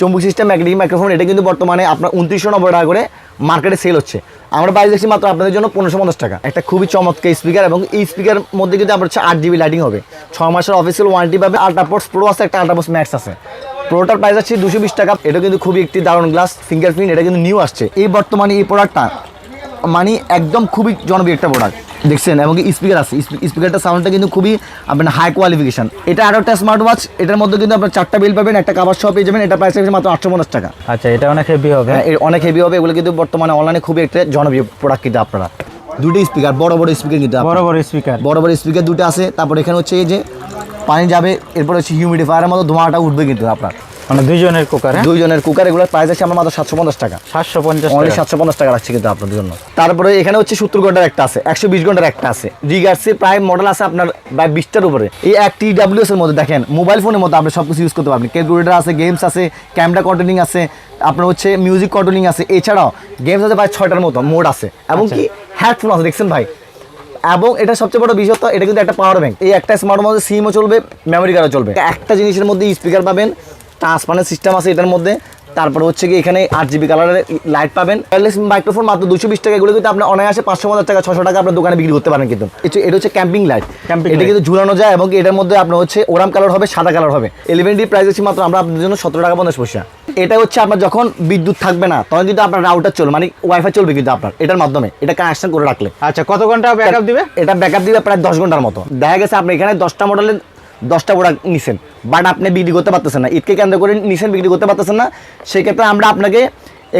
চম্বুক system magnetic microphone এটা কিন্তু বর্তমানে আপনার উনত্রিশশো নব্বই টাকা করে মার্কেটে সেল হচ্ছে। আমরা বাইরে দেখছি মাত্র আপনাদের জন্য পনেরোশো পঞ্চাশ টাকা। একটা খুবই চমৎকার স্পিকার এবং এই স্পিকার মধ্যে কিন্তু আপনার হচ্ছে আট জিবি লাইটিং হবে। ছ মাসের অফিসিয়াল ওয়ারেন্টি পাবে আল্ট্রাপোর্টস প্রো আছে, একটা আল্ট্রাপোর্টস ম্যাক্স আছে। প্রোটার প্রাইস আছে দুশো বিশ টাকা। এটা কিন্তু খুবই একটি দারুণ গ্লাস ফিঙ্গারপ্রিন্ট এটা কিন্তু নিউ আসছে। এই বর্তমানে এই প্রোডাক্টটা মানে একদম খুবই জনপ্রিয় একটা প্রোডাক্ট দেখছেন? এবং স্পিকার আছে। স্পিকারটা সাউন্ডটা কিন্তু খুবই আপনার হাই কোয়ালিফিকেশন এটা আরও একটা স্মার্ট ওয়াচ এটার মধ্যে কিন্তু আপনার চারটা বিল পাবেন একটা কাবার সহ পেয়ে যাবেন এটা প্রাইস আছে মাত্র আটশো পঞ্চাশ টাকা। আচ্ছা এটা অনেক হেভি হবে। হ্যাঁ, অনেক হেভি হবে। এগুলো কিন্তু বর্তমানে অনলাইনে খুবই একটা জনপ্রিয় প্রোডাক্ট কিন্তু আপনারা। দুটো স্পিকার বড় বড় স্পিকার কিন্তু। বড় বড় স্পিকার বড় বড় স্পিকার দুটো আছে। তারপর এখানে হচ্ছে এই যে পানি যাবে এরপর হচ্ছে হিউমিডিফায়ারের মতো ধোঁয়াটা উঠবে কিন্তু আপনার। মানে দুইজনের কুকার? দুইজনের কুকার প্রাইস আছে আমার মাত্র সাতশো পঞ্চাশ টাকা। সাতশো পঞ্চাশ অনলি সাতশো পঞ্চাশ টাকা রাখছি কিন্তু আপনাদের জন্য। তারপরে এখানে হচ্ছে সত্তর ঘণ্টার একটা আছে একশো বিশ ঘণ্টার একটা আছে। রিগার্সের প্রায় মডেল আছে আপনার প্রায় বিশটার উপরে। এই এক টি ডাব্লিউএস এর মধ্যে দেখেন মোবাইল ফোনের মধ্যে আপনি সব কিছু ইউজ করতে পারবেন। ক্যালকুলেটার আছে গেমস আছে ক্যামেরা কন্ট্রোলিং আছে আপনার হচ্ছে মিউজিক কন্ট্রোলিং আছে। এছাড়াও গেমস আছে প্রায় ছয়টার মতো মোড আছে। এবং কি হেডফোন আছে দেখছেন ভাই? এবং এটা সবচেয়ে বড় বিষয় এটা কিন্তু একটা পাওয়ার ব্যাংক এই একটা স্মার্ট মধ্যে সিমও চলবে মেমোরি কার্ডও চলবে। একটা জিনিসের মধ্যে স্পিকার পাবেন ট্রান্সপারেন্ট সিস্টেম আছে এটার মধ্যে। তারপর হচ্ছে কি এখানে আট জিবি কালারের লাইট পাবেন। ওয়্যারলেস মাইক্রোফোন মাত্র দুশো বিশ টাকা এগুলো কিন্তু আপনি অনায়াসে পাঁচশো পঞ্চাশ টাকা ছশো টাকা আপনার দোকানে বিক্রি করতে পারেন কিন্তু। এটা হচ্ছে ক্যাম্পিং লাইট এটা কিন্তু ঝুলানো যায় এবং এটার মধ্যে আপনার হচ্ছে ওরাম কালার হবে সাদা কালার হবে। ইলেভেন ডি প্রাইস মাত্র আমরা আপনার জন্য সতেরো টাকা পঞ্চাশ পয়সা। এটা হচ্ছে আপনার যখন বিদ্যুৎ থাকবে না তখন কিন্তু আপনার রাউটার চলবে মানে ওয়াইফাই চলবে কিন্তু আপনার এটার মাধ্যমে। এটা কানেকশন করে রাখলে। আচ্ছা কত ঘণ্টা ব্যাকআপ দিবে? এটা ব্যাকআপ দিবে প্রায় দশ ঘণ্টার মতো। দেখা গেছে আপনি এখানে দশটা মডেলের দশটা প্রোডাক্ট নিছেন। বাট আপনি বিক্রি করতে পারতেছেন না। ঈদকে কেন্দ্র করে নিছেন, বিক্রি করতে পারতেছেন না। সেক্ষেত্রে আমরা আপনাকে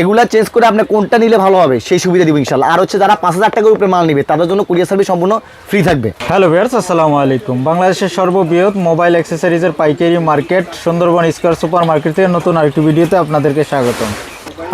এগুলা চেঞ্জ করে আপনি কোনটা নিলে ভালো হবে, সেই সুবিধা দিব ইনশাল্লাহ আর হচ্ছে যারা পাঁচ হাজার টাকার উপরে মাল নিবে, তাদের জন্য কুরিয়ার সার্ভিস সম্পূর্ণ ফ্রি থাকবে। হ্যালো ভিউয়ার্স আসসালামু আলাইকুম। বাংলাদেশের সর্ববৃহৎ মোবাইল অ্যাক্সেসরিজের পাইকারি market Sundarban square super market থেকে নতুন আরেকটি ভিডিওতে আপনাদেরকে স্বাগতম।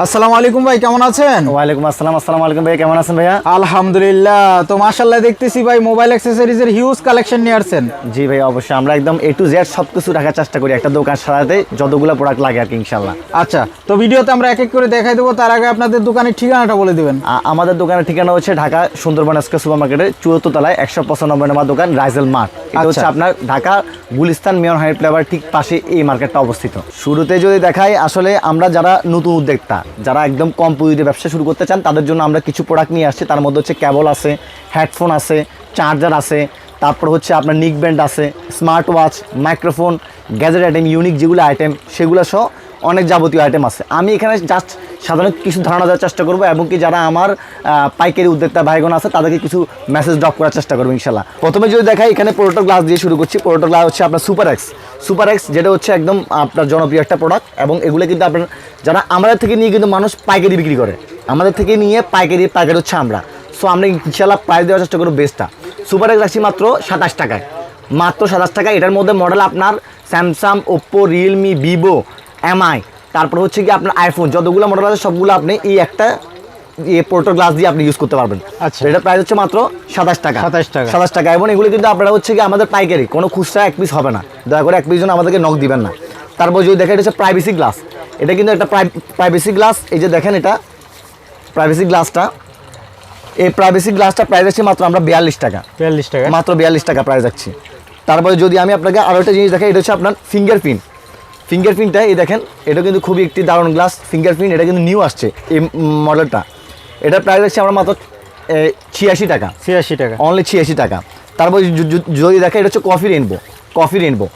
আসসালামু আলাইকুম ভাই কেমন আছেন? ওয়ালাইকুম আসসালাম আসসালামু আলাইকুম ভাই কেমন আছেন ভাইয়া? আলহামদুলিল্লাহ তো মাশাল্লাহ দেখতেছি ভাই মোবাইল অ্যাক্সেসরিজের হিউজ কালেকশন নিয়ে আসছেন। জি ভাই অবশ্যই আমরা একদম এ টু জেড সব কিছু রাখার চেষ্টা করি একটা দোকান সারাতে যতগুলো প্রোডাক্ট লাগে আর কি ইনশাল্লাহ আচ্ছা তো ভিডিওতে আমরা এক এক করে দেখাই দেবো তার আগে আপনাদের দোকানের ঠিকানাটা বলে দিবেন। আমাদের দোকানের ঠিকানা হচ্ছে ঢাকা সুন্দরবন স্কোয়ার সুপার মার্কেটের চুয়াত্তর তলায় একশো পঁচানব্বই নম্বর দোকান রাইজেল মার্ট। এটা হচ্ছে আচ্ছা। আপনার ঢাকা গুলিস্তান মেয়র হাই ফ্লেভার ঠিক পাশে এই মার্কেটটা অবস্থিত। শুরুতে যদি দেখাই আসলে আমরা যারা নতুন উদ্যোক্তা যারা একদম কম পুঁজিতে ব্যবসা শুরু করতে চান, তাদের জন্য আমরা কিছু প্রোডাক্ট নিয়ে আসছি। তার মধ্যে হচ্ছে ক্যাবল আছে হেডফোন আছে চার্জার আছে, তারপর হচ্ছে আপনার নিক ব্যান্ড আছে smart watch microphone gadget item unique যেগুলো আইটেম সেগুলো সহ অনেক যাবতীয় আইটেম আছে। আমি এখানে জাস্ট সাধারণ কিছু ধারণা দেওয়ার চেষ্টা করব এবং কি যারা আমার পাইকারি উদ্যোক্তা ভাইগণ আছে, তাদেরকে কিছু মেসেজ ড্রপ করার চেষ্টা করব ইনশাল্লাহ প্রথমে যদি দেখাই, এখানে পোর্টো গ্লাস দিয়ে শুরু করছি। পোর্টো গ্লাস হচ্ছে আপনার সুপার এক্স সুপার এক্স যেটা হচ্ছে একদম আপনার জনপ্রিয় একটা প্রোডাক্ট এবং এগুলো কিন্তু আপনার, যারা আমাদের থেকে নিয়ে কিন্তু মানুষ পাইকারি বিক্রি করে। আমাদের থেকে নিয়ে পাইকারি পাইকারি হচ্ছে আমরা। সো আমরা ইনশাল্লাহ প্রাইস দেওয়ার চেষ্টা করব বেস্টটা সুপার এক্স রাখছি মাত্র সাতাশ টাকায়। মাত্র সাতাশ টাকা এটার মধ্যে মডেল আপনার Samsung Oppo Realme Vivo MI তারপর হচ্ছে কি আপনার আইফোন যতগুলো মডেল আছে সবগুলো আপনি এই একটা পোর্টো গ্লাস দিয়ে আপনি ইউজ করতে পারবেন। আচ্ছা। এটা প্রাইস হচ্ছে মাত্র সাতাশ টাকা। 27 টাকা। সাতাশ টাকা। এবং এগুলো কিন্তু আপনারা হচ্ছে কি আমাদের পাইকারি কোনো খুচরা এক পিস হবে না। দয়া করে এক পিস জন্য আমাদেরকে নক দিবেন না। তারপর যদি দেখেন এটা হচ্ছে প্রাইভেসি গ্লাস এটা কিন্তু একটা প্রাইভেসি গ্লাস এই যে দেখেন এটা প্রাইভেসি গ্লাসটা এই প্রাইভেসি গ্লাসটা প্রাইস আছে মাত্র আমরা বিয়াল্লিশ টাকা। বিয়াল্লিশ টাকা। মাত্র বিয়াল্লিশ টাকা প্রাইস যাচ্ছি তারপরে যদি আমি আপনাকে আরও একটা জিনিস দেখাই এটা হচ্ছে আপনার ফিঙ্গারপ্রিন্ট ফিঙ্গারপ্রিন্টটা এই দেখেন এটা কিন্তু খুবই একটি দারুণ গ্লাস ফিঙ্গারপ্রিন্ট এটা কিন্তু নিউ আসছে এই মডেলটা এটার প্রাইস হচ্ছে আমরা মাত্র ছিয়াশি টাকা। ছিয়াশি টাকা। অনলি ছিয়াশি টাকা। তারপর যদি দেখে এটা হচ্ছে কফি রেনবো কফি রেনবো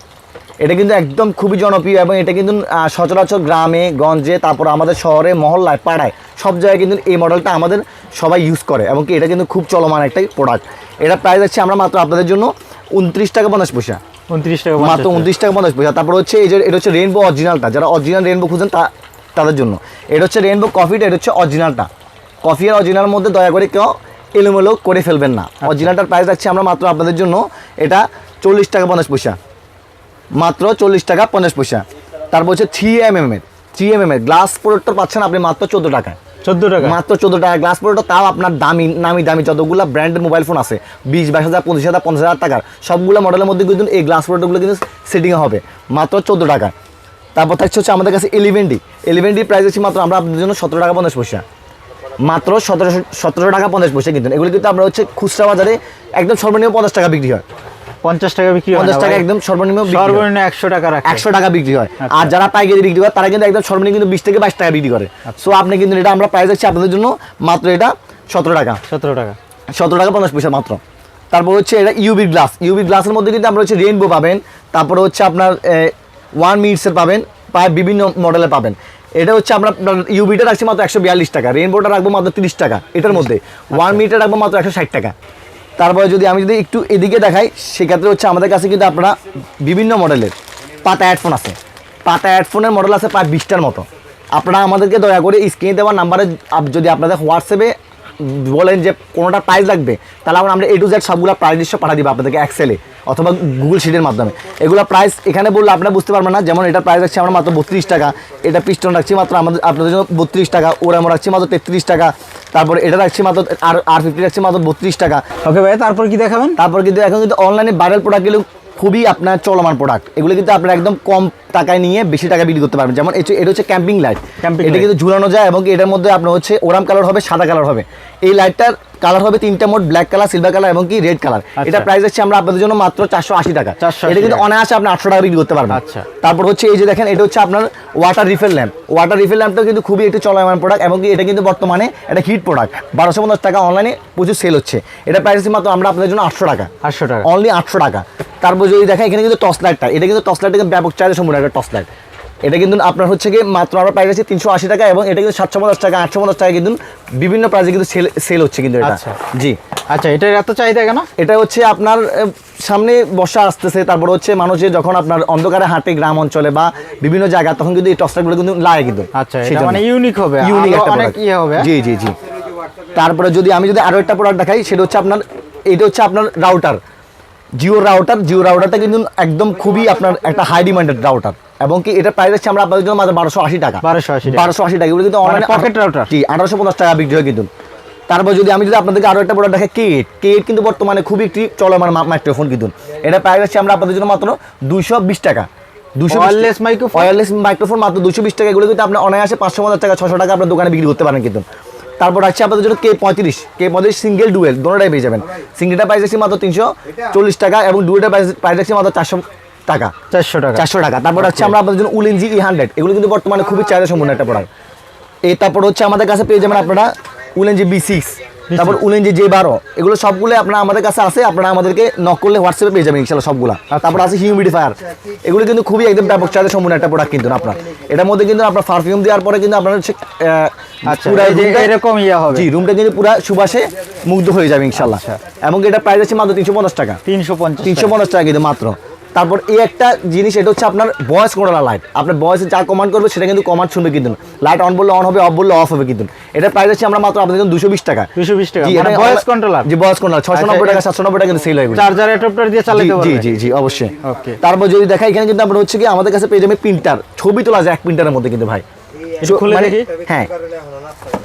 এটা কিন্তু একদম খুবই জনপ্রিয় এবং এটা কিন্তু সচরাচর গ্রামে গঞ্জে তারপর আমাদের শহরে মহল্লায় পাড়ায় সব জায়গায় কিন্তু এই মডেলটা আমাদের সবাই ইউজ করে এবং কি এটা কিন্তু খুব চলমান একটাই প্রোডাক্ট এটা প্রাইস আছে আমরা মাত্র আপনাদের জন্য উনত্রিশ টাকা পঞ্চাশ পয়সা। উনত্রিশ টাকা মাত্র। উনত্রিশ টাকা পঞ্চাশ পয়সা। তারপর হচ্ছে এই যে এটা হচ্ছে রেনবো অরিজিনালটা যারা অরিজিনাল রেনবো খুঁজেন তা তাদের জন্য। এটা হচ্ছে রেনবো কফিটা এটা হচ্ছে অরিজিনালটা কফি আর অরিজিনাল মধ্যে দয়া করে কেউ এলোমেলো করে ফেলবেন না। অরিজিনালটার প্রাইস রাখছি আমরা মাত্র আপনাদের জন্য। এটা চল্লিশ টাকা পঞ্চাশ পয়সা। মাত্র চল্লিশ টাকা পঞ্চাশ পয়সা। তারপর হচ্ছে থ্রি এম এম এর। থ্রি এম এম এর। গ্লাস প্রোডাক্টটা পাচ্ছেন আপনি মাত্র চোদ্দ টাকায়। চোদ্দ টাকা। মাত্র চোদ্দ টাকা। গ্লাস প্রোডাক্ট তাও আপনার দামি, নামি দামি যতগুলো ব্র্যান্ডের মোবাইল ফোন আছে, বিশ, বাইশ হাজার, পঁচিশ হাজার, পঞ্চাশ হাজার টাকার, সবগুলো মডেলের মধ্যে কিন্তু এই গ্লাস প্রোডাক্টগুলো কিন্তু সেটিং হবে। মাত্র চোদ্দ টাকা। তারপর থাকছে হচ্ছে আমাদের কাছে eleven D eleven D price হচ্ছে মাত্র আমরা আপনাদের জন্য সতেরো টাকা পঞ্চাশ পয়সা। মাত্র সতেরোশো সতেরো টাকা পঞ্চাশ পয়সা কিন্তু। এগুলো কিন্তু আমরা হচ্ছে খুচরা বাজারে একদম সর্বনিম্ন পঞ্চাশ টাকা বিক্রি হয়। পঞ্চাশ টাকা বিক্রি পঞ্চাশ টাকা একদম সর্বনিম্ন সর্বনিম্ন একশো টাকা একশো টাকা বিক্রি হয়। আচ্ছা। আর যারা পাইকারি বিক্রি করে তারা কিন্তু একদম সর্বনিম্ন কিন্তু বিশ থেকে বাইশ টাকা বিক্রি করে। আচ্ছা। সো আপনি কিন্তু এটা আমরা প্রাইস রাখছি আপনাদের জন্য মাত্র এটা সতেরো টাকা। সতেরো টাকা। সতেরো টাকা পঞ্চাশ পয়সা মাত্র। তারপর হচ্ছে এটা ইউবি গ্লাস ইউবি গ্লাসের মধ্যে কিন্তু আমরা হচ্ছে রেইনবো পাবেন। তারপরে হচ্ছে আপনার ওয়ান মিনিটসের পাবেন প্রায় বিভিন্ন মডেলের পাবেন। এটা হচ্ছে আমরা ইউবিটা রাখছি মাত্র একশো বিয়াল্লিশ টাকা। রেইনবোটা রাখব মাত্র তিরিশ টাকা। এটার মধ্যে। ওয়ান মিনিটে রাখব মাত্র একশো ষাট টাকা। তারপরে যদি আমি যদি একটু এদিকে দেখাই, সেক্ষেত্রে হচ্ছে আমাদের কাছে কিন্তু আপনারা বিভিন্ন মডেলের পাতা হেডফোন আছে। পাতা হেডফোনের মডেল আছে প্রায় বিশটার মতো। আপনারা আমাদেরকে দয়া করে স্ক্রিনে দেওয়া নাম্বারে যদি আপনাদের হোয়াটসঅ্যাপে বলেন যে কোনোটা প্রাইস লাগবে, তাহলে আমরা আমরা এ টু জেড সবগুলো প্রাইস লিস্ট পাঠিয়ে দিব আপনাদেরকে এক্সেলে অথবা গুগল শিটের মাধ্যমে। এগুলো প্রাইস এখানে বললে আপনারা বুঝতে পারবেন না, যেমন এটা প্রাইস রাখছি আমরা মাত্র বত্রিশ টাকা, এটা পিস্টন রাখছি মাত্র আমাদের আপনাদের জন্য বত্রিশ টাকা ওরা আমরা রাখছি মাত্র তেত্রিশ টাকা তারপর এটা রাখছি মাত্র আর আর ফিফটি রাখছি মাত্র বত্রিশ টাকা। ওকে ভাই তারপর কি দেখাবেন? তারপর কিন্তু এখন কিন্তু অনলাইনে ভাইরাল প্রোডাক্টগুলো খুবই আপনার চলমান প্রোডাক্ট এগুলো কিন্তু আপনার একদম কম টাকায় নিয়ে বেশি টাকা বিক্রি করতে পারবেন। যেমন এটা হচ্ছে ক্যাম্পিং লাইট এটা কিন্তু ঝুলানো যায় এবং এটার মধ্যে আপনার হচ্ছে ওরাম কালার হবে সাদা কালার হবে। এই লাইটটার কালার হবে তিনটা মোট ব্ল্যাক কালার সিলভার কালার এবং কি রেড কালার আচ্ছা। এটা প্রাইস হচ্ছে আমরা আপনাদের জন্য মাত্র চারশো আশি টাকা। 480 এটা কিন্তু। অনায়াসে আপনি আটশো টাকা বিক্রি করতে পারবেন। আচ্ছা। তারপর হচ্ছে এই যে দেখেন এটা হচ্ছে আপনার water refill lamp water refill ল্যাম্পটা কিন্তু খুবই একটি চলমান প্রোডাক্ট এবং কি এটা কিন্তু বর্তমানে এটা হিট প্রোডাক্ট বারোশো পঞ্চাশ টাকা অনলাইনে প্রচুর সেল হচ্ছে। এটা প্রাইস মাত্র আমরা আপনাদের জন্য আটশো টাকা। আটশো টাকা। অনলি আটশো টাকা। তারপর যদি দেখেন এখানে কিন্তু টর্চ লাইটটা এটা কিন্তু টর্চ লাইটটা ব্যাপক চার্জে সম্পূর্ণ একটা টর্চ লাইট এটা কিন্তু আপনার হচ্ছে কি মাত্র আমরা প্রাইস আছে তিনশো আশি টাকা এবং এটা কিন্তু সাতশো পঞ্চাশ টাকা আটশো পঞ্চাশ টাকা কিন্তু বিভিন্ন প্রাইসে কিন্তু সেল সেল হচ্ছে কিন্তু এটা। আচ্ছা। জি। আচ্ছা এটার এত চাহিদা কেন? এটা হচ্ছে আপনার সামনে বর্ষা আসতেছে তারপর হচ্ছে মানুষের যখন আপনার অন্ধকারে হাঁটে গ্রাম অঞ্চলে বা বিভিন্ন জায়গা তখন কিন্তু এই টর্চলাইটগুলো কিন্তু লাগে কিন্তু। আচ্ছা এটা মানে ইউনিক হবে ইউনিক একটা product। ইয়ে হবে। জি জি জি। তারপরে যদি আমি যদি আরও একটা প্রোডাক্ট দেখাই সেটা হচ্ছে আপনার এটা হচ্ছে আপনার রাউটার জিও রাউটার জিও রাউটারটা কিন্তু একদম খুবই আপনার একটা হাই ডিমান্ডেড রাউটার এবং কি এটা প্রাইস হচ্ছে আমরা আপনাদের জন্য মাত্র বারোশো আশি টাকা। 1280 টাকা। বারোশো আশি টাকা। এগুলো কিন্তু অনলাইনে pocket router? জি আঠারোশো পঞ্চাশ টাকা বিক্রি হয় কিন্তু। তারপর যদি আমি যদি আপনাদেরকে আরও একটা প্রোডাক্ট দেখাই কেট কেট কিন্তু বর্তমানে খুবই একটি চলমান মাইক্রোফোন কিন্তু। এটা প্রাইস হচ্ছে আমরা আপনাদের জন্য মাত্র দুইশো বিশ টাকা। দুশো? ওয়্যারলেস মাইক্রোফোন মাত্র দুশো বিশ টাকা। এগুলো কিন্তু আপনি অনায়াসে পাঁচশো পঞ্চাশ টাকা ছশো টাকা আপনার দোকানে বিক্রি করতে পারেন কিন্তু। তারপর আছে আপনাদের জন্য কে পঁয়ত্রিশ। কে পঁয়ত্রিশ সিঙ্গেল ডুয়েল দোনোটাই পেয়ে যাবেন। সিঙ্গেলটা প্রাইস আছে মাত্র তিনশো চল্লিশ টাকা এবং ডুয়েলটা প্রাইস প্রাইস আছে মাত্র চারশো টাকা। চারশো টাকা। চারশো টাকা। তারপর হচ্ছে আমরা আপনাদের জন্য উলেনজি ই হান্ড্রেড এগুলো কিন্তু বর্তমানে খুবই চাহিদা সম্পূর্ণ একটা প্রোডাক্ট এই তারপর হচ্ছে আমাদের কাছে পেয়ে যাবেন আপনারা উলেনজি বি সিক্স তারপর উলেনজি জে বারো। এগুলো সবগুলো আপনারা আমাদের কাছে আছে আপনারা আমাদেরকে নক করলে হোয়াটসঅ্যাপে পেয়ে যাবেন ইনশাল্লাহ সবগুলা। তারপর আছে হিউমিডিফায়ার এগুলো কিন্তু খুবই একদম ব্যাপক চাহিদা সম্পূর্ণ একটা প্রোডাক্ট কিন্তু আপনার। এটার মধ্যে কিন্তু আপনার পারফিউম দেওয়ার পরে কিন্তু আপনার আচ্ছা পুরা এই যে এরকম ইয়ে হবে। জি রুমটা কিন্তু পুরো সুবাসে মুগ্ধ হয়ে যাবে ইনশাল্লাহ। এবং এটা প্রাইস আছে মাত্র তিনশো পঞ্চাশ টাকা। তিনশো পঞ্চাশ তিনশো পঞ্চাশ টাকা কিন্তু মাত্র। তারপর এই একটা জিনিস এটা হচ্ছে আপনার ভয়েস লাইট আপনার ভয়েসে যা কমান্ড করবে সেটা কিন্তু কমান্ড শুনবে কিন্তু। লাইট অন বললে অন হবে অফ বললে অফ হবে কিন্তু। এটা প্রাইস আছে আমরা মাত্র আপনাদের দুশো বিশ টাকা। 220 টাকা, জি, মানে এটা voice controller? জি ভয়েস কন্ট্রোলার ছশো নব্বই টাকা সাতশো নব্বই টাকা কিন্তু সেল হয় এগুলো। চার্জার অ্যাডাপ্টার দিয়ে চালাতে জি, জি জি জি অবশ্যই। তারপর যদি দেখা এখানে কিন্তু আপনার হচ্ছে কি আমাদের কাছে পেয়ে যাবে প্রিন্টার ছবি তোলা যায় এক প্রিন্টারের মধ্যে কিন্তু ভাই। মানে- হ্যাঁ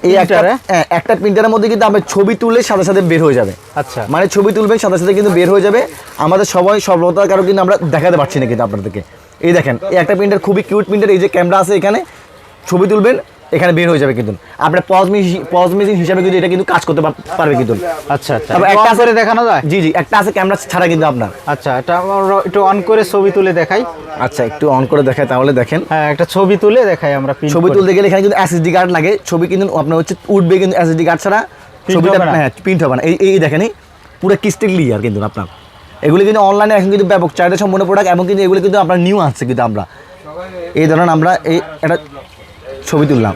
এই একটা হ্যাঁ, একটা প্রিন্টারের মধ্যে কিন্তু আপনার ছবি তুললে সাথে সাথে বের হয়ে যাবে। আচ্ছা। মানে ছবি তুলবেন সাথে সাথে কিন্তু বের হয়ে যাবে। আমাদের সবাই সফলতার কারণ কিন্তু আমরা দেখাতে পারছি না কিন্তু আপনাদেরকে। এই দেখেন এই একটা প্রিন্টার খুবই কিউট প্রিন্টার এই যে ক্যামেরা আছে এখানে ছবি তুলবেন এখানে বের হয়ে যাবে কিন্তু। আপনার পজ মেশিন হিসাবে কিন্তু এটা কিন্তু কাজ করতে পারবে কিন্তু। আচ্ছা আচ্ছা। একটা করে দেখানো যায়? জি জি একটা আছে ক্যামেরা ছাড়া কিন্তু আপনার। আচ্ছা এটা আমরা একটু অন করে ছবি তুলে দেখাই। আচ্ছা একটু অন করে দেখায় তাহলে দেখেন। হ্যাঁ একটা ছবি তুলে দেখাই আমরা ছবি তুলতে গেলে এখানে কিন্তু এসএসডি কার্ড লাগে। ছবি কিন্তু আপনার হচ্ছে উঠবে কিন্তু এসএসডি কার্ড ছাড়া। ছবিটা হ্যাঁ প্রিন্ট হবে না। এই এই দেখেন পুরো কিস্টিক ক্লিয়ার কিন্তু আপনার। এগুলি কিন্তু অনলাইনে এখন কিন্তু ব্যাপক চাহিদা সম্পূর্ণ প্রোডাক্ট এবং কিন্তু এগুলো কিন্তু আপনার নিউ আসছে কিন্তু আমরা। এই ধরুন আমরা এই একটা ছবি তুললাম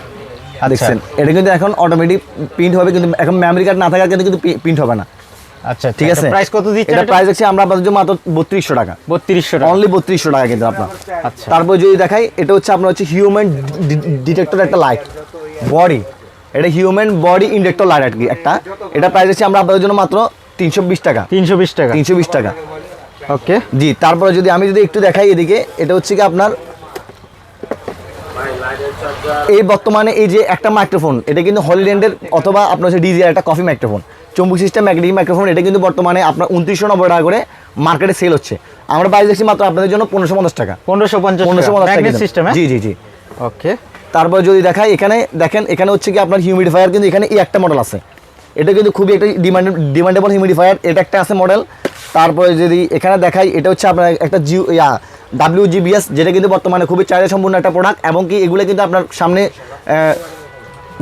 আর দেখছেন এটা কিন্তু এখন অটোমেটিক প্রিন্ট হবে কিন্তু এখন মেমরি কার্ড না থাকার কিন্তু কিন্তু প্রিন্ট হবে না। আচ্ছা ঠিক আছে। প্রাইস কত দিচ্ছে এটা প্রাইস আছে আমরা আপনাদের জন্য মাত্র বত্রিশশো টাকা। বত্রিশশো টাকা। অনলি বত্রিশশো টাকা কিন্তু আপনার। আচ্ছা। তারপর যদি দেখাই এটা হচ্ছে আপনার হচ্ছে হিউম্যান ডিটেক্টর একটা লাইট বডি এটা হিউম্যান বডি ইন্ডেক্টর লাইট আর কি একটা। এটা প্রাইস আছে আমরা আপনাদের জন্য মাত্র তিনশো বিশ টাকা। তিনশো বিশ টাকা। তিনশো বিশ টাকা। ওকে জি তারপরে যদি আমি যদি একটু দেখাই এদিকে এটা হচ্ছে কি আপনার এই বর্তমানে এই যে একটা মাইক্রোফোন এটা কিন্তু হলিল্যান্ডের অথবা আপনার হচ্ছে ডিজিআর একটা কফি মাইক্রোফোন চম্বুক সিস্টেম ম্যাগনেটিক মাইক্রোফোন এটা কিন্তু বর্তমানে আপনার উনত্রিশশো নব্বই টাকা করে মার্কেটে সেল হচ্ছে। আমরা প্রাইস দেখছি মাত্র আপনাদের জন্য পনেরোশো পঞ্চাশ টাকা। পনেরোশো পঞ্চাশ পনেরোশো পঞ্চাশ টাকা সিস্টেম জি জি জি। ওকে তারপর যদি দেখাই এখানে দেখেন এখানে হচ্ছে কি আপনার হিউমিডিফায়ার কিন্তু এখানে এই একটা মডেল আছে। এটা কিন্তু খুবই একটা ডিমান্ড ডিমান্ডেবল হিউমিডিফায়ার এটা একটা আছে মডেল তারপরে যদি এখানে দেখাই এটা হচ্ছে আপনার একটা জিও ইয়া ডাব্লিউ জিবিএস যেটা কিন্তু বর্তমানে খুবই চাহিদা সম্পূর্ণ একটা প্রোডাক্ট এবং কি এগুলো কিন্তু আপনার সামনে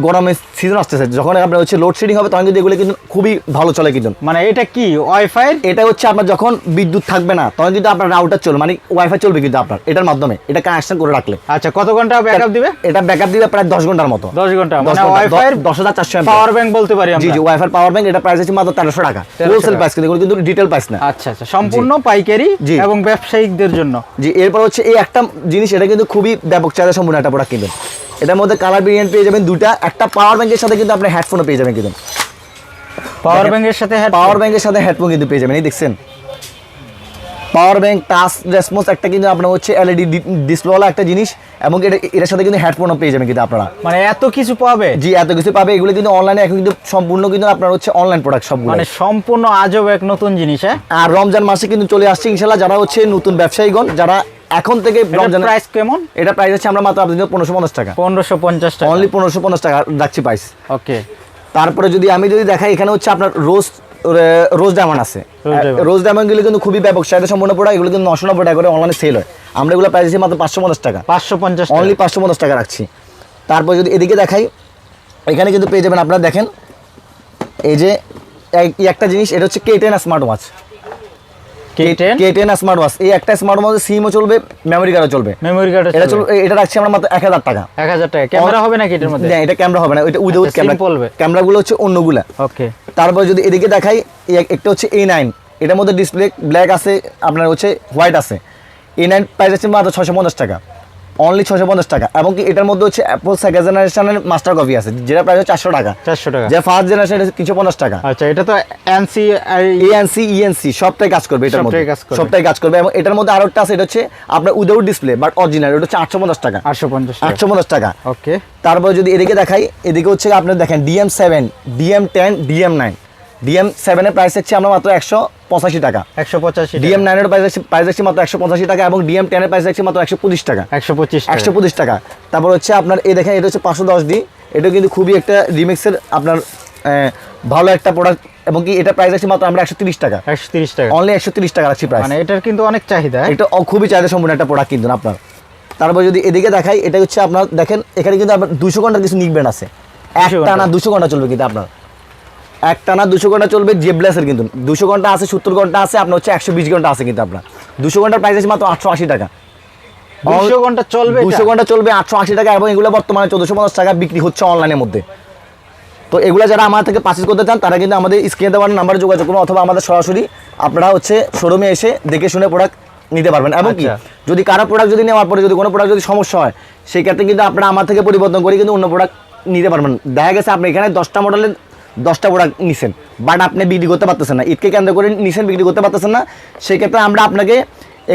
গরমের সিজন আসতেছে যখন আপনার হচ্ছে লোডশেডিং হবে তখন কিন্তু এগুলো কিন্তু খুবই ভালো চলে কিন্তু। মানে এটা কি ওয়াইফাই এটা হচ্ছে আপনার যখন বিদ্যুৎ থাকবে না তখন কিন্তু আপনার রাউটার চলবে মানে ওয়াইফাই চলবে কিন্তু আপনার এটার মাধ্যমে এটা কানেকশন করে রাখলে। আচ্ছা কত ঘণ্টা ব্যাকআপ দিবে? এটা ব্যাকআপ দিবে প্রায় দশ ঘণ্টার মতো। 10 ঘণ্টা মানে ওয়াইফাই দশ হাজার চারশো পাওয়ার ব্যাংক বলতে পারি জি আমরা। জি ওয়াইফাই পাওয়ার ব্যাংক এটা প্রাইস আছে মাত্র তেরোশো টাকা। 1300 হোলসেল। প্রাইস কিন্তু কিন্তু ডিটেল প্রাইস না। আচ্ছা আচ্ছা সম্পূর্ণ পাইকারি জি। এবং ব্যবসায়িকদের জন্য। জি এরপর হচ্ছে এই একটা জিনিস এটা কিন্তু খুবই ব্যাপক চাহিদা সম্পূর্ণ একটা প্রোডাক্ট কিনবেন এটার মধ্যে কালার ভেরিয়েন্ট পেয়ে যাবেন দুটা একটা পাওয়ার ব্যাংকের সাথে কিন্তু আপনি হেডফোনও পেয়ে যাবেন কিন্তু। পাওয়ার ব্যাংকের সাথে। পাওয়ার ব্যাংকের সাথে হেডফোন কিন্তু পেয়ে যাবেন এই দেখছেন। পাওয়ার ব্যাংক টাচ রেসপন্স একটা কিন্তু আপনার হচ্ছে এলইডি ডিসপ্লেওয়ালা একটা জিনিস এবং এটা এটার সাথে কিন্তু হেডফোনও পেয়ে যাবেন কিন্তু আপনারা। মানে এত কিছু পাবে? জি এত কিছু পাবে এগুলো কিন্তু অনলাইনে এখন কিন্তু সম্পূর্ণ কিন্তু আপনার হচ্ছে অনলাইন প্রোডাক্ট সবগুলো মানে সম্পূর্ণ আজব এক নতুন জিনিস হ্যাঁ? আর রমজান মাসে কিন্তু চলে আসছে ইনশাল্লাহ যারা হচ্ছে নতুন ব্যবসায়ীগণ যারা এখন থেকে প্রাইস কেমন? এটা প্রাইস হচ্ছে আমরা মাত্র আপনাদের পনেরোশো পঞ্চাশ টাকা। পনেরোশো পঞ্চাশ টাকা। অনলি পনেরোশো পঞ্চাশ টাকা রাখছি প্রাইস ওকে তারপরে যদি আমি যদি দেখাই এখানে হচ্ছে আপনার রোজ রোজ ডায়মন্ড আছে। রোজ diamond। ডায়মন্ডগুলো কিন্তু খুবই ব্যাপক। চাহিদা সম্পূর্ণ পড়া এগুলো কিন্তু নশো নব্বই টাকা করে অনলাইনে সেল হয়। আমরা এগুলো প্রাইস মাত্র পাঁচশো পঞ্চাশ টাকা। পাঁচশো পঞ্চাশ অনলি পাঁচশো পঞ্চাশ টাকা রাখছি। তারপর যদি এদিকে দেখাই এখানে কিন্তু পেয়ে যাবেন আপনারা দেখেন এই যে একটা জিনিস এটা হচ্ছে K ten smart watch K ten K smart watch এই একটা স্মার্ট ওয়াচ সিমও চলবে মেমোরি কার্ডও চলবে। মেমোরি কার্ড এটা চলবে। এটা রাখছি আমরা মাত্র এক হাজার টাকা। এক হাজার টাকা। ক্যামেরা হবে নাকি এটার মধ্যে? না এটা ক্যামেরা হবে না এটা উইদাউট ক্যামেরা। ক্যামেরাগুলো হচ্ছে অন্যগুলা। ওকে তারপর যদি এদিকে দেখাই একটা হচ্ছে এ নাইন এটার মধ্যে ডিসপ্লে ব্ল্যাক আছে আপনার হচ্ছে হোয়াইট আছে। এ নাইন প্রাইস আছে মাত্র ছশো পঞ্চাশ টাকা। অনলি ছশো পঞ্চাশ টাকা। এবং কি এটার মধ্যে হচ্ছে অ্যাপল সেকেন্ড জেনারেশনের মাস্টার কপি আছে যেটা প্রাইস চারশো টাকা। চারশো টাকা। যে ফার্স্ট জেনারেশন এটা তিনশো পঞ্চাশ টাকা। আচ্ছা এটা তো এনসি এএনসি ইএনসি সবটাই কাজ করবে এটার মধ্যে। সবটাই কাজ করবে। এবং এটার মধ্যে আরও একটা আছে এটা হচ্ছে আপনার উইদাউট ডিসপ্লে বাট অরিজিনাল এটা হচ্ছে আটশো পঞ্চাশ টাকা। আটশো পঞ্চাশ আটশো পঞ্চাশ টাকা। ওকে তারপর যদি এদিকে দেখাই এদিকে হচ্ছে আপনার দেখেন DM seven DM ten DM nine DM সেভেনের প্রাইস হচ্ছে আমরা মাত্র একশো পঁচাশি টাকা। একশো পঁচাশি ডিএম নাইনের প্রাইস হচ্ছে প্রাইস হচ্ছে মাত্র একশো পঁচাশি টাকা এবং ডিএম টেনের প্রাইস হচ্ছে মাত্র একশো পঁচিশ টাকা। একশো পঁচিশ একশো পঁচিশ টাকা। তারপর হচ্ছে আপনার এই দেখেন এটা হচ্ছে পাঁচশো দশ ডি এটা কিন্তু খুবই একটা রিমিক্সের আপনার ভালো একটা প্রোডাক্ট এবং কি এটা প্রাইস আছে মাত্র আমরা একশো তিরিশ টাকা। একশো তিরিশ টাকা। অনলি একশো তিরিশ টাকা রাখছি প্রাইস মানে এটার কিন্তু অনেক চাহিদা হ্যাঁ? এটা খুবই চাহিদা সম্পূর্ণ একটা প্রোডাক্ট কিন্তু আপনার। তারপর যদি এদিকে দেখাই এটা হচ্ছে আপনার দেখেন এখানে কিন্তু আপনার দুশো ঘণ্টার কিছু নিকবেন আছে। এক 200 টানা দুশো ঘণ্টা চলবে কিন্তু আপনার। এক টানা দুশো ঘণ্টা চলবে জেবলেসের কিন্তু। দুশো ঘণ্টা আছে সত্তর ঘণ্টা আছে আপনার হচ্ছে একশো বিশ ঘণ্টা আছে কিন্তু আপনার। দুশো ঘণ্টার প্রাইস আছে মাত্র আটশো আশি টাকা। দুশো ঘণ্টা চলবে দুশো ঘণ্টা চলবে আটশো আশি টাকা এবং এগুলো বর্তমানে চোদ্দশো পঞ্চাশ টাকা বিক্রি হচ্ছে অনলাইনের মধ্যে। তো এগুলো যারা আমার থেকে পারচেজ করতে চান তারা কিন্তু আমাদের স্ক্রিনে দেওয়ার নাম্বারে যোগাযোগ করুন অথবা আমাদের সরাসরি আপনারা হচ্ছে শোরুমে এসে দেখে শুনে প্রোডাক্ট নিতে পারবেন। এবং কি আচ্ছা। যদি কারও প্রোডাক্ট যদি নেওয়ার পরে যদি কোনো প্রোডাক্ট যদি সমস্যা হয় সেই ক্ষেত্রে কিন্তু আপনারা আমার থেকে পরিবর্তন করে কিন্তু অন্য প্রোডাক্ট নিতে পারবেন। দেখা গেছে আপনি এখানে দশটা মডেলের দশটা প্রোডাক্ট নিছেন। বাট আপনি বিক্রি করতে পারতেছেন না। ঈদকে কেন্দ্র করে নিছেন বিক্রি করতে পারতেছেন না। সেই ক্ষেত্রে আমরা আপনাকে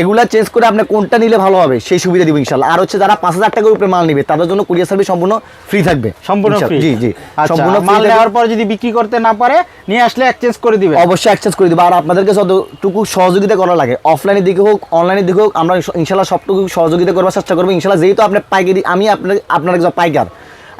এগুলা চেঞ্জ করে আপনি কোনটা নিলে ভালো হবে সেই সুবিধা দিব ইনশাল্লাহ আর হচ্ছে যারা পাঁচ হাজার টাকার উপরে মাল নিবে তাদের জন্য কুরিয়ার সার্ভিস সম্পূর্ণ ফ্রি থাকবে। সম্পূর্ণ জি জি। সম্পূর্ণ সম্পূর্ণ মাল নেওয়ার পর যদি বিক্রি করতে না পারে নিয়ে আসলে এক্সচেঞ্জ করে দিবে অবশ্যই এক্সচেঞ্জ করে দিবে। আর আপনাদেরকে যতটুকু সহযোগিতা করা লাগে অফলাইনের দিকে হোক অনলাইনের দিকে হোক আমরা ইনশাল্লাহ সবটুকু সহযোগিতা করবার চেষ্টা করব। ইনশাল্লাহ যেহেতু আপনি পাইকারি আমি আপনার আপনার একজন পাইকার।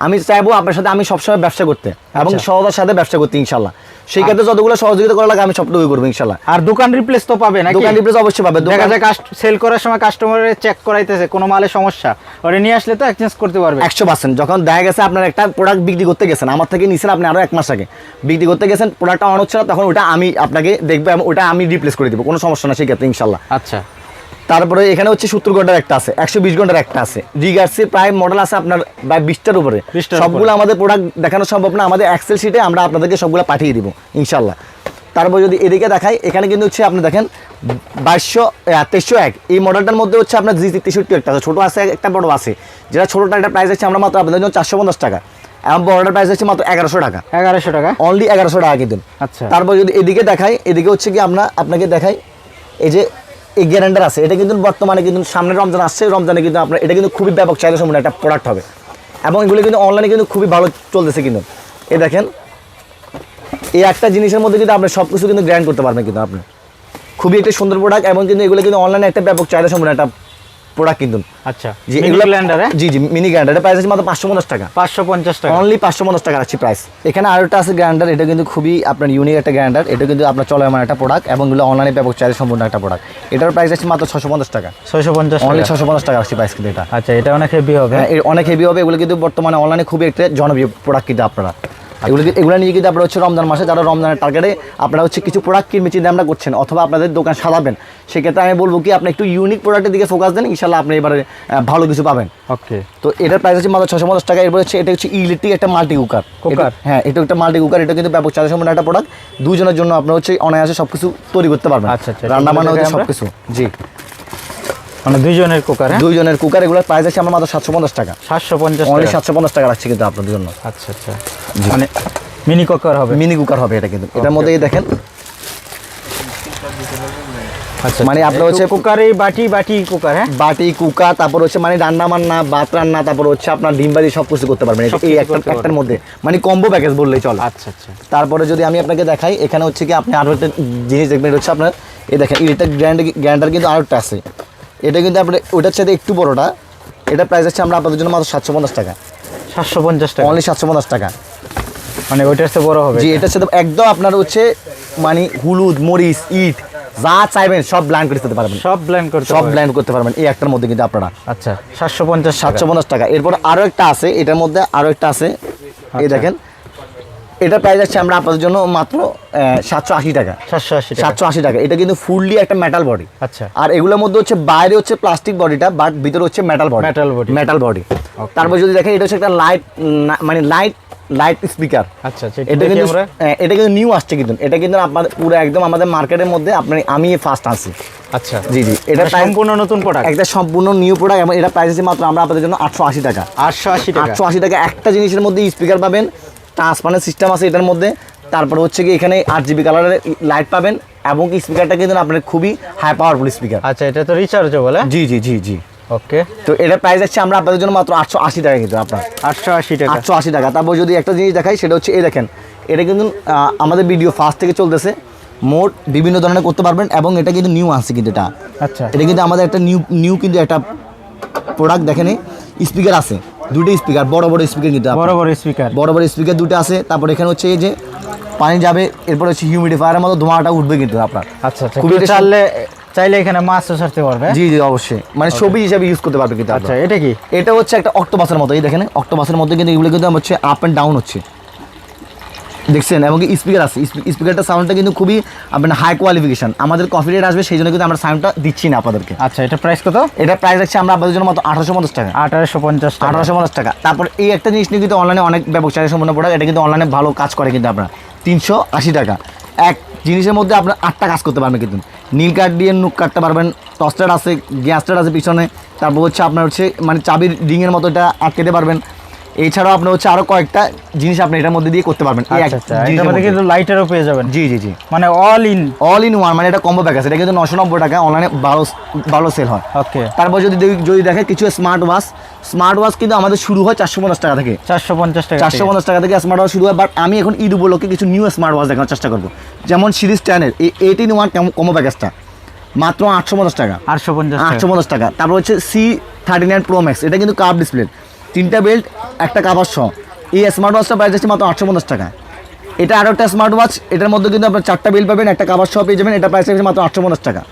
আমি চাইব আপনার সাথে আমি সবসময় ব্যবসা করতে এবং আচ্ছা। সহজার সাথে ব্যবসা করতে ইনশাল্লাহ। সেই ক্ষেত্রে যতগুলো সহযোগিতা করা লাগে আমি সবটুকু করব ইনশাল্লাহ। আর দোকান রিপ্লেস তো পাবে নাকি? দোকান রিপ্লেস অবশ্যই পাবে। দেখা যায় সেল করার সময় কাস্টমারের চেক করাইতেছে কোনো মালে সমস্যা। ওরে নিয়ে আসলে তো এক্সচেঞ্জ করতে পারবে। একশো পার্সেন্ট যখন দেখা গেছে আপনার একটা প্রোডাক্ট বিক্রি করতে গেছেন আমার থেকে নিছেন আপনি আরও এক মাস আগে। বিক্রি করতে গেছেন প্রোডাক্টটা অন হচ্ছে না তখন ওটা আমি আপনাকে দেখব ওটা আমি রিপ্লেস করে দিব। কোনো সমস্যা না সেই ক্ষেত্রে ইনশাল্লাহ। আচ্ছা। তারপরে এখানে হচ্ছে সত্তর ঘণ্টার একটা আছে একশো বিশ ঘণ্টার একটা আছে। রিগার্সের প্রায় মডেল আছে আপনার প্রায় বিশটার উপরে। 20টার সবগুলো আমাদের প্রোডাক্ট দেখানো সম্ভব না আমাদের এক্সেল শিটে আমরা আপনাদেরকে সবগুলো পাঠিয়ে দিব ইনশাল্লাহ তারপর যদি এদিকে দেখাই এখানে কিন্তু হচ্ছে আপনি দেখেন বাইশশো তেইশশো এক। এই মডেলটার মধ্যে হচ্ছে আপনার জি তেষট্টি একটা আছে ছোটো আছে একটা বড় আছে। যেটা ছোটোটা একটা প্রাইস আছে আমরা মাত্র আপনাদের জন্য চারশো পঞ্চাশ টাকা। এবং বড়টার প্রাইস হচ্ছে মাত্র এগারোশো টাকা। এগারোশো টাকা? অনলি এগারোশো টাকা কিন্তু। আচ্ছা। তারপর যদি এদিকে দেখাই এদিকে হচ্ছে কি আমরা আপনাকে দেখাই এই যে এই আছে। এটা কিন্তু বর্তমানে কিন্তু সামনে রমজান আসছে। রমজানে কিন্তু আপনার এটা কিন্তু খুবই ব্যাপক চাহিদা সম্পূর্ণ একটা প্রোডাক্ট হবে। এবং এগুলো কিন্তু অনলাইনে কিন্তু খুবই ভালো চলতেছে কিন্তু। এই দেখেন, এই একটা জিনিসের মধ্যে কিন্তু আপনি সব কিছু কিন্তু গ্র্যান্ড করতে পারবেন কিন্তু আপনি। খুবই একটা সুন্দর প্রোডাক্ট এবং কিন্তু এগুলো কিন্তু অনলাইনে একটা ব্যাপক চাহিদা সম্পূর্ণ একটা প্রোডাক্ট কিন্তু। আচ্ছা জি মিনি এগুলো হ্যাঁ জি জি মিনি গ্রাইন্ডার প্রাইস আছে মাত্র পাঁচশো পঞ্চাশ টাকা। পাঁচশো পঞ্চাশ টাকা। অনলি পাঁচশো পঞ্চাশ টাকা রাখছি প্রাইস এখানে আরেকটা আছে গ্রাইন্ডার এটা কিন্তু খুবই আপনার ইউনিক একটা গ্রাইন্ডার এটা কিন্তু আপনার চলমান একটা প্রোডাক্ট এবং এগুলো অনলাইনে ব্যাপক চাইলে সম্পূর্ণ একটা প্রোডাক্ট এটার প্রাইস আছে মাত্র ছশো পঞ্চাশ টাকা। ছয়শো পঞ্চাশ অনলি ছশো পঞ্চাশ টাকা রাখছি প্রাইস কিন্তু এটা। আচ্ছা এটা অনেক হেভি হবে। হ্যাঁ অনেক হেভি হবে এগুলো কিন্তু বর্তমানে অনলাইনে খুবই একটা জনপ্রিয় প্রোডাক্ট কিন্তু আপনারা। এগুলো এগুলো নিয়ে কিন্তু আপনারা হচ্ছে রমজান মাসে যারা রমজানের টার্গেটে আপনারা হচ্ছে কিছু প্রোডাক্ট কিনবে চিন্তা আমরা করছেন অথবা আপনাদের দোকান সাজাবেন। সেক্ষেত্রে আমি বলব কি আপনি একটু ইউনিক প্রোডাক্টের দিকে ফোকাস দেন ইনশাল্লাহ আপনি এবারে ভালো কিছু পাবেন। ওকে তো এটার প্রাইস হচ্ছে মাত্র ছশো পঞ্চাশ টাকা এরপর হচ্ছে এটা হচ্ছে ইলেকট্রিক একটা মাল্টি কুকার Cooker? হ্যাঁ এটা একটা মাল্টি কুকার এটা কিন্তু ব্যাপক চার্জ সম্পূর্ণ একটা প্রোডাক্ট দুজনের জন্য আপনার হচ্ছে অনায়াসে সব কিছু তৈরি করতে পারবেন। আচ্ছা, আচ্ছা, রান্না বান্না হচ্ছে সব কিছু জি। মানে দুইজনের কুকার হ্যাঁ? দুইজনের কুকার এগুলোর প্রাইস আছে আমরা মাত্র সাতশো পঞ্চাশ টাকা। সাতশো পঞ্চাশ অনলি সাতশো পঞ্চাশ টাকা রাখছি কিন্তু আপনাদের জন্য। আচ্ছা আচ্ছা। মানে মিনি কুকার হবে? মিনি কুকার হবে এটা কিন্তু। এটার মধ্যে এই দেখেন। আচ্ছা মানে আপনার হচ্ছে কুকারে বাটি বাটি কুকার হ্যাঁ? বাটি কুকার তারপর হচ্ছে মানে রান্না বান্না ভাত রান্না তারপর হচ্ছে আপনার ডিম বাজি সব কিছু করতে পারবেন। এই একটা একটার মধ্যে। মানে কম্বো প্যাকেজ বললেই চলে। আচ্ছা আচ্ছা। তারপরে যদি আমি আপনাকে দেখাই এখানে হচ্ছে কি আপনি আরও একটা জিনিস দেখবেন এটা হচ্ছে আপনার এই দেখেন ইলেকট্রিক গ্র্যান্ড গ্র্যান্ডার কিন্তু আরও একটা আছে। এটা কিন্তু আপনার ওটার সাথে একটু বড়টা। এটা প্রাইস আছে আমরা আপনাদের জন্য মাত্র সাতশো পঞ্চাশ টাকা। সাতশো পঞ্চাশ টাকা। অনলি সাতশো পঞ্চাশ টাকা। মানে ওইটার সাথে বড় হবে জি এটার সাথে একদম আপনার হচ্ছে মানে হলুদ মরিচ ইট যা চাইবেন সব ব্ল্যান্ড করে দিতে পারবেন। সব ব্লেন্ড করতে সব। ব্ল্যান্ড করতে পারবেন এই একটার মধ্যে কিন্তু আপনারা। আচ্ছা সাতশো পঞ্চাশ সাতশো সাতশো পঞ্চাশ টাকা। এরপর আরও একটা আছে এটার মধ্যে আরও একটা আছে। এই আচ্ছা। দেখেন এটা প্রাইস আছে আমরা আপনাদের জন্য মাত্র সাতশো আশি টাকা। সাতশো আশি টাকা। সাতশো আশি টাকা। এটা কিন্তু ফুললি একটা মেটাল বডি আচ্ছা। আর এগুলোর মধ্যে হচ্ছে বাইরে হচ্ছে প্লাস্টিক বডিটা বাট ভিতরে হচ্ছে metal body Metal body। Metal body তারপর যদি দেখেন এটা হচ্ছে একটা লাইট মানে লাইট লাইট স্পিকার আচ্ছা এটা কিন্তু এটা কিন্তু নিউ আসছে কিন্তু। এটা কিন্তু আপনাদের পুরো একদম আমাদের মার্কেটের মধ্যে আপনি আমি ফার্স্ট আনছি। আচ্ছা। জি জি। এটা সম্পূর্ণ নতুন প্রোডাক্ট একটা সম্পূর্ণ নিউ প্রোডাক্ট এবং এটা প্রাইস আছে মাত্র আমরা আপনাদের জন্য আটশো আশি টাকা। আটশো আশি টাকা। আটশো আশি টাকা একটা জিনিসের মধ্যে স্পিকার পাবেন। ট্রান্সপারেন্ট সিস্টেম আছে এটার মধ্যে। তারপর হচ্ছে কি এখানে আট জিবি কালারের লাইট পাবেন এবং স্পিকারটা কিন্তু আপনার খুবই হাই পাওয়ারফুল স্পিকার আচ্ছা এটা তো রিচার্জেবল হ্যাঁ? জি জি জি জি। ওকে তো এটা প্রাইস আছে আমরা আপনাদের জন্য মাত্র আটশো আশি টাকা কিন্তু আপনার। আটশো আশি টাকা। আটশো আশি টাকা। তারপর যদি একটা জিনিস দেখাই সেটা হচ্ছে এই দেখেন এটা কিন্তু আমাদের ভিডিও ফার্স্ট থেকে চলতেছে। মোট বিভিন্ন ধরনের করতে পারবেন এবং এটা কিন্তু নিউ আসছে কিন্তু এটা। আচ্ছা। এটা কিন্তু আমাদের একটা নিউ নিউ কিন্তু একটা প্রোডাক্ট দেখেন স্পিকার আছে। দুটো স্পিকার বড় বড় স্পিকার কিন্তু বড় বড় স্পিকার বড় বড় স্পিকার দুটো আছে তারপর এখানে হচ্ছে এই যে পানি যাবে এরপর হচ্ছে হিউমিডিফায়ারের মতো ধোঁয়াটা উঠবে কিন্তু আপনার। আচ্ছা আচ্ছা খুবই চাইলে চাইলে এখানে মাছ ছাড়তে পারবে। জি জি অবশ্যই। মানে ছবি হিসাবে ইউজ করতে পারবে কিন্তু আচ্ছা এটা কি? এটা হচ্ছে একটা অক্টোপাসের মতো এই দেখেন অক্টোপাসের মধ্যে কিন্তু এগুলো কিন্তু হচ্ছে আপ অ্যান্ড ডাউন হচ্ছে। দেখছেন? এবং স্পিকার আছে। স্পিকারটা সাউন্ডটা কিন্তু খুবই আপনার হাই কোয়ালিফিকেশন আমাদের কফি রেট আসবে সেই জন্য কিন্তু আমরা সাউন্ডটা দিচ্ছি না আপনাদেরকে। আচ্ছা এটা প্রাইস কত? এটা প্রাইস আছে আমরা আপনাদের জন্য মাত্র আঠারোশো পঞ্চাশ টাকা। আঠারোশো পঞ্চাশ আঠারোশো পঞ্চাশ টাকা। তারপর এই একটা জিনিস নিয়ে কিন্তু অনলাইনে অনেক ব্যবসায়ী সম্পূর্ণ প্রোডাক্ট এটা কিন্তু অনলাইনে ভালো কাজ করে কিন্তু আপনার। তিনশো আশি টাকা। এক জিনিসের মধ্যে আপনার আটটা কাজ করতে পারবেন কিন্তু। নীল কাঠ দিয়ে নুক কাটতে পারবেন টস্টার আছে গ্যাসটার আছে পিছনে। তারপর হচ্ছে আপনার হচ্ছে মানে চাবির রিংয়ের মতো এটা আটকেতে পারবেন। এছাড়াও আপনার হচ্ছে আরও কয়েকটা জিনিস আপনি এটার মধ্যে দিয়ে করতে পারবেন। আচ্ছা আচ্ছা এটার মধ্যে মধ্যে। কিন্তু লাইটারও পেয়ে যাবেন। জি জি জি। মানে all in all in one মানে এটা কম্বো প্যাকেজ এটা কিন্তু নশো নব্বই টাকা অনলাইনে ভালো ভালো সেল হয়। ওকে তারপর যদি যদি দেখে কিছু স্মার্ট ওয়াচ স্মার্ট ওয়াচ কিন্তু আমাদের শুরু হয় চারশো পঞ্চাশ টাকা থেকে। চারশো পঞ্চাশ টাকা চারশো পঞ্চাশ টাকা থেকে স্মার্ট ওয়াচ শুরু হয় বাট আমি এখন ঈদ উপলক্ষে কিছু নিউ স্মার্ট ওয়াচ দেখানোর চেষ্টা করব। যেমন সিরিজ টেনের এই এইটিন ওয়ান কমো প্যাকেজটা মাত্র আটশো পঞ্চাশ টাকা। আটশো পঞ্চাশ আটশো পঞ্চাশ টাকা। তারপর হচ্ছে C thirty nine pro max এটা কিন্তু কাপ ডিসপ্লে তিনটা বেল্ট একটা কাভার সহ। এই স্মার্ট ওয়াচটা প্রাইস আছে মাত্র আটশো পঞ্চাশ টাকা এটা আরও একটা স্মার্ট ওয়াচ এটার মধ্যে কিন্তু আপনার চারটা বেল্ট পাবেন একটা কাভার সহ পেয়ে যাবেন এটা প্রাইস আছে মাত্র আটশো পঞ্চাশ টাকা।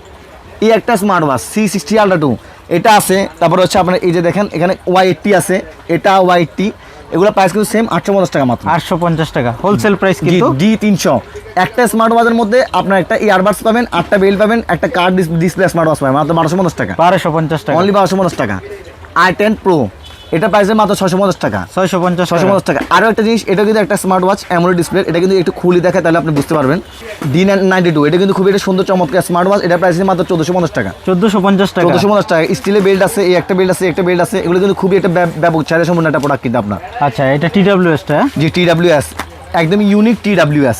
এই একটা smart watch C sixty ultra two এটা আছে তারপর হচ্ছে আপনার এই যে দেখেন এখানে ওয়াই এইটটি আছে এটা ওয়াই এইটটি এগুলো প্রাইস কিন্তু সেম আটশো পঞ্চাশ টাকা মাত্র। আটশো পঞ্চাশ টাকা হোলসেল প্রাইস কিন্তু? ডি তিনশো। একটা স্মার্ট ওয়াচের মধ্যে আপনার একটা ইয়ারবাডস পাবেন আটটা বেল পাবেন একটা কার্ড ডিসপ্লে স্মার্ট ওয়াচ পাবেন মাত্র বারোশো পঞ্চাশ টাকা। বারোশো পঞ্চাশ টাকা। অনলি বারোশো পঞ্চাশ টাকা। আই টেন প্রো এটা প্রাইসে মাত্র ছশো পঞ্চাশ টাকা। ছয়শো পঞ্চাশ ছশো পঞ্চাশ টাকা। আরও একটা জিনিস এটা কিন্তু একটা স্মার্ট ওয়াচ অ্যামোলেড ডিসপ্লে এটা কিন্তু একটু খুলি দেখে তাহলে আপনি বুঝতে পারবেন। ডি নাইনটি টু এটা কিন্তু খুবই একটা সুন্দর চমৎকার স্মার্ট ওয়াচ এটা প্রাইস মাত্র চোদ্দোশো পঞ্চাশ টাকা। চোদ্দোশো পঞ্চাশ টাকা। চোদ্দোশো পঞ্চাশ টাকা। স্টিলের বেল্ট আছে এই একটা বেল্ট আছে একটা বেল্ট আছে এগুলো কিন্তু খুবই একটা ব্যা- ব্যাপক চাহিদা সম্পূর্ণ একটা প্রোডাক্ট কিন্তু আপনার। আচ্ছা এটা টি ডাব্লিউ এসটা জি টি ডাব্লিউ এস একদম ইউনিক টি ডাব্লিউ এস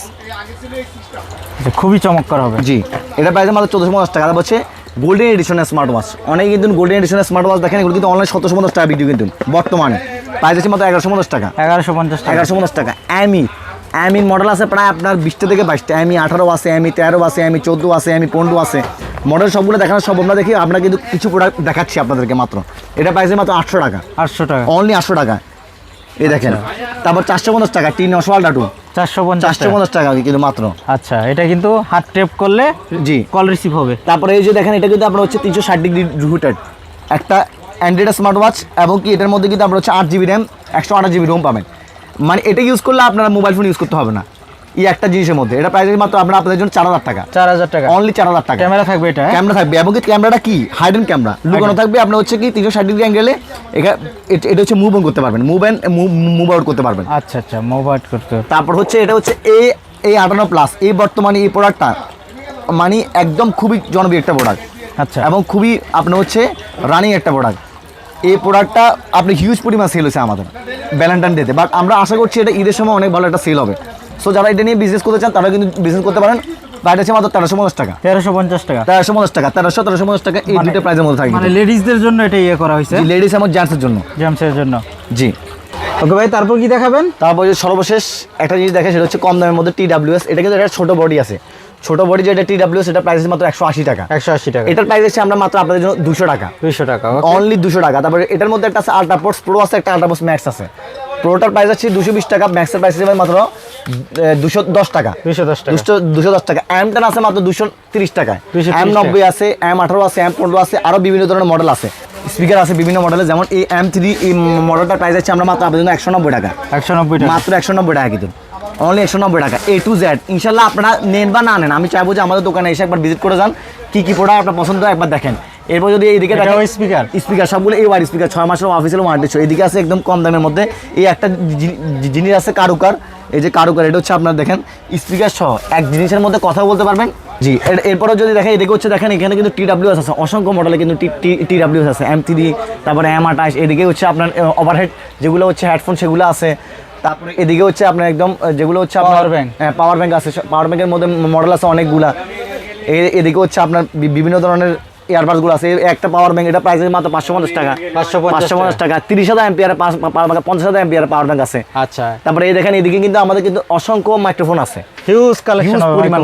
খুবই চমৎকার হবে। জি এটা প্রাইস মাত্র চোদ্দোশো পঞ্চাশ টাকা। তারপর হচ্ছে গোল্ডেন এডিশনের স্মার্ট ওয়াচ অনেকে কিন্তু গোল্ডেন এডিশনের স্মার্ট ওয়াচ দেখেন এগুলো কিন্তু অনলাইন সতেরোশো পঞ্চাশ টাকা ভিডিও কিন্তু বর্তমানে। প্রাইস আছে মাত্র এগারোশো পঞ্চাশ টাকা। এগারোশো পঞ্চাশ টাকা। এগারোশো পঞ্চাশ টাকা। অ্যামি অ্যামির মডেল আছে প্রায় আপনার বিশটা থেকে বাইশটা অ্যামি আঠারো আছে অ্যামি তেরো আছে অ্যামি চোদ্দ আছে অ্যামি পনেরো আছে। মডেল সবগুলো দেখানো সব আমরা দেখি আমরা কিন্তু কিছু প্রোডাক্ট দেখাচ্ছি আপনাদেরকে মাত্র। এটা প্রাইসে মাত্র আটশো টাকা। আটশো টাকা। অনলি আটশো টাকা। এই দেখেন তারপর চারশো পঞ্চাশ টাকা টিন অসওয়াল ডাটু চারশো চারশো পঞ্চাশ টাকা কিন্তু মাত্র? আচ্ছা এটা কিন্তু হাত টেপ করলে জি। কল রিসিভ হবে। তারপরে এই যে দেখেন এটা কিন্তু আপনার হচ্ছে তিনশো ষাট ডিগ্রি রুটেড একটা অ্যান্ড্রয়েড স্মার্ট ওয়াচ এবং কি এটার মধ্যে কিন্তু আপনার হচ্ছে আট জিবি র্যাম একশো আঠাশ জিবি রোম পাবেন। মানে এটা ইউজ করলে আপনারা মোবাইল ফোন ইউজ করতে হবে না। এই একটা জিনিসের মধ্যে। এটা প্রাইস মাত্র আপনার আপনাদের জন্য চার হাজার টাকা। চার হাজার টাকা। অনলি চার হাজার টাকা। ক্যামেরা থাকবে এটা? ক্যামেরা থাকবে। এবং ক্যামেরাটা কি? হাইডেন ক্যামেরা লুকানো থাকবে। আপনার হচ্ছে কি তিনশো ষাট ডিগ্রি অ্যাঙ্গেলে এটা এটা হচ্ছে মুভ অন করতে পারবেন। মুভ অ্যান্ড মুভ আউট করতে পারবেন। আচ্ছা আচ্ছা মোবাইল করতে তারপর হচ্ছে এটা হচ্ছে এ এই আটান্ন প্লাস এই বর্তমানে এই প্রোডাক্টটা মানে একদম খুবই জনপ্রিয় একটা প্রোডাক্ট আচ্ছা। এবং খুবই আপনার হচ্ছে রানিং একটা প্রোডাক্ট এই প্রোডাক্টটা আপনি হিউজ পরিমাণ সেল হয়েছে আমাদের। ভ্যালেন্টাইন ডেতে বাট আমরা আশা করছি এটা ঈদের সময় অনেক ভালো একটা সেল হবে। সো যারা এটা নিয়ে বিজনেস করতে চান তারা কিন্তু বিজনেস করতে পারেন। হচ্ছে মাত্র তেরোশো পঞ্চাশ টাকা। তেরোশো পঞ্চাশ টাকা। তেরোশো পঞ্চাশ টাকা তেরোশো তেরোশো পঞ্চাশ টাকা এই দুটো প্রাইসের মধ্যে থাকবে। মানে লেডিসদের জন্য এটা ইয়ে করা হয়েছে। লেডিস এবং জেন্টসের জন্য। জন্য। জি। ওকে ভাই তারপর কি দেখাবেন? তারপর সর্বশেষ একটা জিনিস দেখে সেটা হচ্ছে কম দামের মধ্যে টি ডাব্লিউএস এটা কিন্তু একটা ছোট বডি আছে। ছোট বডি যেটা টি ডাব্লিউএস এটা প্রাইস মাত্র একশো আশি টাকা। একশো আশি টাকা। এটার প্রাইস আমরা মাত্র আপনাদের জন্য দুশো টাকা। দুইশো টাকা অনলি দুশো টাকা। তারপরে এটার মধ্যে একটা আছে আল্ট্রাপোর্টস প্রো আছে একটা আল্ট্রাপোর্টস ম্যাক্স আছে। প্রোটার প্রাইস আছে দুশো বিশ টাকা ম্যাক্সের প্রাইস হিসেবে মাত্র দুশো দশ টাকা। দুইশো দশ টাকা। দুশো দুশো দশ টাকা। টেন আছে মাত্র দুশো তিরিশ টাকায়। 230 এম নব্বই আছে এম আঠারো আছে এম পনেরো আছে আরও বিভিন্ন ধরনের মডেল আছে। স্পিকার আছে বিভিন্ন মডেলের যেমন এই এম থ্রি এই মডেলটার প্রাইস আছে আমরা মাত্র আপনাদের জন্য একশো নব্বই টাকা। একশো নব্বই টাকা। মাত্র একশো নব্বই টাকা কিন্তু। অনলি একশো নব্বই টাকা এ টু জেড ইনশাল্লাহ আপনারা নেন বা না নেন আমি চাইব যে আমাদের দোকানে এসে একবার ভিজিট করে যান কী কী প্রোডাক্ট আপনার পছন্দ একবার দেখেন। এরপর যদি এইদিকে speaker? স্পিকার সবগুলো এই ওয়ার স্পিকার ছয় মাসের অফিসিয়াল ওয়ারেন্টি ছিল। এদিকে আছে একদম কম দামের মধ্যে। এই একটা জিনিস আছে কারুকার। এই যে কারুকার এটা হচ্ছে আপনার দেখেন স্পিকার সহ। এক জিনিসের মধ্যে কথা বলতে পারবেন? জি এর- এরপরেও যদি দেখেন এদিকে হচ্ছে দেখেন এখানে কিন্তু টি ডাব্লিউএস আছে। অসংখ্য মডেলে কিন্তু টি ডাব্লিউএস আছে। এম থ্রি তারপরে এম আঠাশ এদিকে হচ্ছে আপনার ওভারহেড যেগুলো হচ্ছে হেডফোন সেগুলো আছে। তারপরে এদিকে হচ্ছে আপনার একদম যেগুলো হচ্ছে পাওয়ার bank। হ্যাঁ পাওয়ার ব্যাংক আছে। পাওয়ার ব্যাংকের মধ্যে মডেল আছে অনেকগুলা। এ- এদিকে হচ্ছে আপনার বিভিন্ন ধরনের ইয়ারবাডসগুলো আছে একটা পাওয়ার ব্যাংক এটা প্রাইস মাত্র পাঁচশো পঞ্চাশ টাকা। 550 পাঁচশো পঞ্চাশ টাকা। তিরিশ হাজার এমপিআর পঞ্চাশ হাজার এমপিআর পাওয়ার ব্যাংক আছে। আচ্ছা। তারপরে এই দেখেন এদিকে কিন্তু আমাদের কিন্তু অসংখ্য মাইক্রোফোন আছে। হিউজ কালেকশন হিউজ পরিমাণ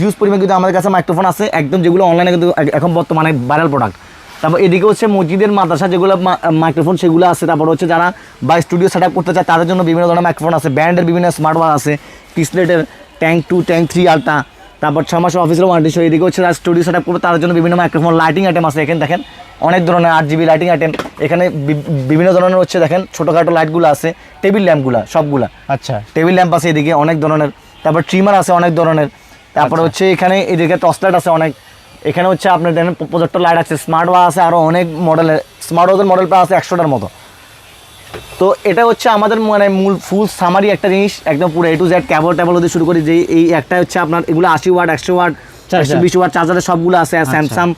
হিউজ পরিমাণ কিন্তু আমাদের কাছে মাইক্রোফোন আছে। একদম যেগুলো অনলাইনে কিন্তু এখন বর্তমানে ভাইরাল প্রোডাক্ট তারপর এদিকে হচ্ছে মসজিদের মাদ্রাসা যেগুলো মাইক্রোফোন সেগুলো আছে। তারপর হচ্ছে যারা বা স্টুডিও সেট করতে চায় তাদের জন্য বিভিন্ন ধরনের মাইক্রোফোন আছে। ব্র্যান্ডের বিভিন্ন স্মার্ট ওয়াচ আছে। পিসলেটের ট্যাঙ্ক টু ট্যাঙ্ক থ্রি আলটা তারপর ছ মাসের অফিসের ওয়ারেন্টি সহ এদিকে হচ্ছে স্টুডিও সেট করবে তাদের জন্য বিভিন্ন মাইক্রোফোন লাইটিং আইটেম আছে। এখানে দেখেন অনেক ধরনের আট জিবি লাইটিং আইটেম এখানে বিভিন্ন ধরনের হচ্ছে দেখেন ছোটোখাটো লাইটগুলো আছে টেবিল ল্যাম্পগুলো সবগুলা। আচ্ছা। টেবিল ল্যাম্প আছে এদিকে অনেক ধরনের। তারপর ট্রিমার আছে অনেক ধরনের। তারপর হচ্ছে এখানে এদিকে টর্চ লাইট আছে অনেক। এখানে হচ্ছে আপনার দেখেন প্রজেক্টর লাইট আছে স্মার্ট ওয়া আছে আরও অনেক মডেলের স্মার্ট ওয়াজের মডেল প্রায় আছে একশোটার মতো। তো এটা হচ্ছে আমাদের মানে মূল ফুল সামারি একটা জিনিস একদম পুরো এ টু জেড ক্যাবল ট্যাবল হতে শুরু করি যে এই একটা হচ্ছে আপনার এগুলো আশি ওয়াট একশো ওয়াট Charger। একশো বিশ ওয়াট চার্জারের সবগুলো আছে স্যামসাং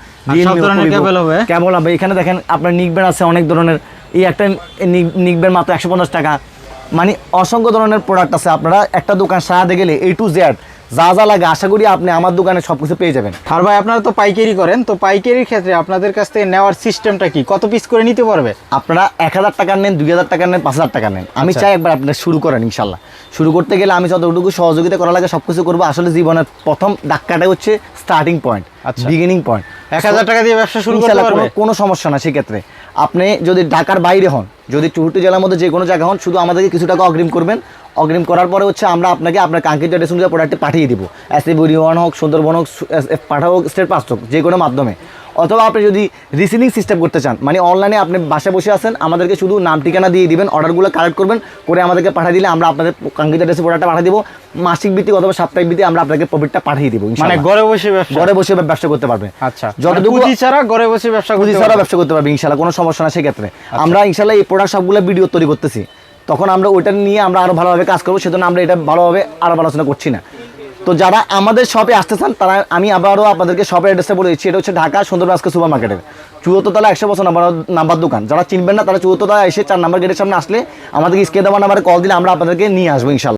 সব ধরনের cable হবে? কেবল হবে। এখানে দেখেন আপনার নিকবেন আছে অনেক ধরনের। এই একটা নিকবেন মাত্র একশো পঞ্চাশ টাকা। মানে অসংখ্য ধরনের প্রোডাক্ট আছে আপনারা। একটা দোকান সারাতে গেলে এ টু জেড যা যা লাগে আশা করি আপনি আমার দোকানে সব কিছু পেয়ে যাবেন। আর ভাই আপনারা তো পাইকারি করেন তো পাইকারির ক্ষেত্রে আপনাদের কাছ থেকে নেওয়ার সিস্টেমটা কি? কত পিস করে নিতে পারবে? আপনারা এক হাজার টাকা নেন দুই হাজার টাকা নেন পাঁচ হাজার টাকা নেন। আমি আচ্ছা। চাই একবার আপনার শুরু করেন ইনশাল্লাহ। শুরু করতে গেলে আমি যতটুকু সহযোগিতা করা লাগে সব কিছু করব। আসলে জীবনের প্রথম ডাক্কাটা হচ্ছে স্টার্টিং পয়েন্ট আচ্ছা। বিগিনিং পয়েন্ট এক হাজার টাকা দিয়ে ব্যবসা শুরু করতে পারবে? কোনো সমস্যা না সেক্ষেত্রে। আপনি যদি ঢাকার বাইরে হন যদি চুহুটি জেলার মধ্যে যে কোনো জায়গা হন শুধু আমাদেরকে কিছু টাকা অগ্রিম করবেন। অগ্রিম করার পরে হচ্ছে আমরা আপনাকে আপনার কাঙ্ক্ষিত অ্যাড্রেস অনুযায়ী প্রোডাক্টটি পাঠিয়ে দিব। এস এ বুড়িওয়ান হোক সুন্দরবন হোক পাঠা হোক স্টেট পাস হোক যে কোনো মাধ্যমে। অথবা আপনি যদি রিসিভিং সিস্টেম করতে চান মানে অনলাইনে আপনি বাসায় বসে আছেন আমাদেরকে শুধু নাম ঠিকানা দিয়ে দিবেন অর্ডারগুলো কালেক্ট করবেন করে আমাদেরকে পাঠিয়ে দিলে আমরা আপনাদের কাঙ্ক্ষিত ডেস্টে প্রোডাক্টটা পাঠিয়ে দিব মাসিক ভিত্তিক অথবা সাপ্তাহিক ভিত্তিক আমরা আপনাকে প্রফিটটা পাঠিয়ে দিব মানে ঘরে বসে ব্যবসা। ঘরে বসে ব্যবসা করতে পারবে। আচ্ছা। যতটুকু যতটুকু ছাড়া ঘরে বসে ব্যবসা করতে ছাড়া ব্যবসা করতে পারবে ইনশাল্লাহ কোনো সমস্যা না সেক্ষেত্রে। আমরা ইনশাল্লাহ এই প্রোডাক্ট সবগুলো ভিডিও তৈরি করতেছি। তখন আমরা ওইটা নিয়ে আমরা আরও ভালোভাবে কাজ করব সেজন্য আমরা এটা ভালোভাবে আরও আলোচনা করছি না। তো যারা আমাদের শপে আসতে চান, তারা আমি আবারও আপনাদেরকে শপের অ্যাড্রেসে বলে দিচ্ছি, এটা হচ্ছে ঢাকা সুন্দর আজকে সুপার মার্কেটের চুয়াত্তর তলা একশো বছর নাম্বার নাম্বার দোকান। যারা চিনবেন না, তারা চুয়াত্তর তলা এসে চার নাম্বার গেটের সামনে আসলে আমাদেরকে স্কেদাবার নাম্বারে কল দিলে আমরা আপনাদেরকে নিয়ে আসব, ইনশাল্লাহ।